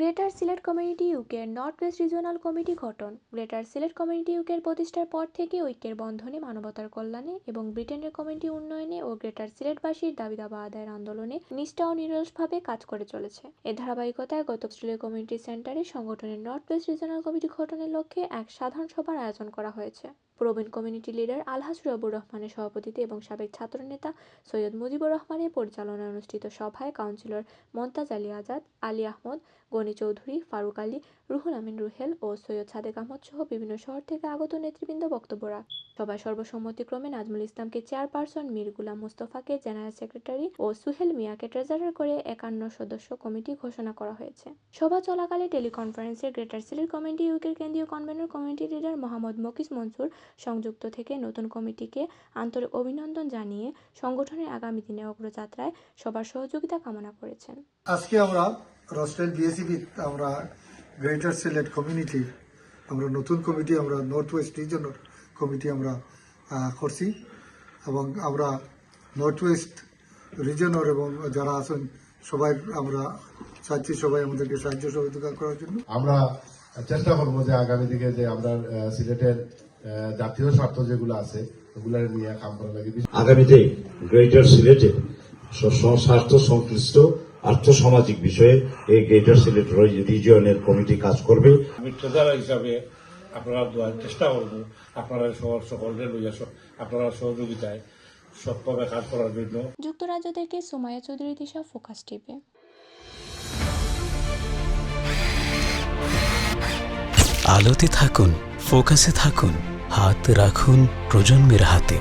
Greater Sylhet community ইউকের north west regional committee গঠন। Greater Sylhet community ইউকের প্রতিষ্ঠার পর থেকে ঐক্যের বন্ধনে মানবতার কল্যাণে এবং ব্রিটেনের কমিউনিটি উন্নয়নে ও গ্রেটার সিলেটবাসীর দাবি দাবা আদায়ের আন্দোলনে নিষ্ঠা ও নিরলসভাবে কাজ করে চলেছে। এ ধারাবাহিকতায় গত অস্ট্রেলিয়া কমিউনিটি সেন্টারে সংগঠনের নর্থ ওয়েস্ট রিজিওনাল কমিটি গঠনের লক্ষ্যে এক সাধারণ সভার আয়োজন করা হয়েছে। প্রবীণ কমিউনিটি লিডার আলহাজ রবুর রহমানের সভাপতিত্বে এবং সাবেক ছাত্রনেতা সৈয়দ মুজিবুর রহমানের পরিচালনায় অনুষ্ঠিত সভায় কাউন্সিলর মন্তাজ আলী আজাদ, আলী আহমদ গণি চৌধুরী, ফারুক আলী, রুহুল আমিন রুহেল ও সৈয়দ সাদেক আহমদ সহ বিভিন্ন শহর থেকে আগত নেতৃবৃন্দ বক্তব্য রাখ। সভায় সর্বসম্মতিক্রমে নাজমুল ইসলামকে চেয়ারপারসন মীর গুলাম মুস্তফাকে জেনারেল সেক্রেটারি ও সুহেল মিয়াকে ট্রেজারার করে একান্ন সদস্য কমিটি ঘোষণা করা হয়েছে। সভা চলাকালে টেলিকনফারেন্সে গ্রেটার সিলেট কমিউনিটি ইউকের কেন্দ্রীয় convener community leader Mohammad Mokis Mansur সংযুক্ত থেকে নতুন কমিটিকে আন্তরিক অভিনন্দন জানিয়ে সংগঠনের আগামী দিনে অগ্রযাত্রায় সবার সহযোগিতা কামনা করেছেন। আজকে আমরা রসলেন বিএসিবি আমরা গ্রেটার সিলেট কমিউনিটির, আমরা নতুন কমিটি, আমরা নর্থ ওয়েস্ট রিজনের কমিটি আমরা করছি এবং আমরা নর্থ ওয়েস্ট রিজনের এবং যারা আছেন সবাই আমরা চাচ্ছি সবাই আমাদেরকে সাহায্য সহযোগিতা করার জন্য। আমরা চেষ্টা করব যে আগামী দিকে যে আমরা সিলেটের জাতীয় স্বার্থ যেগুলো আছে ওগুলো নিয়ে কাম করা লাগে। আগামীতে গ্রেটার সিলেটে স- স- স্বাস্থ্য সংশ্লিষ্ট আর্থসামাজিক বিষয়ে এই গ্রেটার সিলেট রিজিয়নের কমিটি কাজ করবে। আমি ট্রেজারার হিসাবে আপনারা দেওয়ার চেষ্টা করব। আপনারা সবার সকলকে লইয়া আপনারা সহযোগিতায় সৎভাবে কাজ করার জন্য। যুক্তরাজ্য থেকে সুমাইয়া চৌধুরী দিশা ফোকাস টিভি আলোতে থাকুন ফোকাসে থাকুন হাত রাখুন প্রজন্মের হাতে।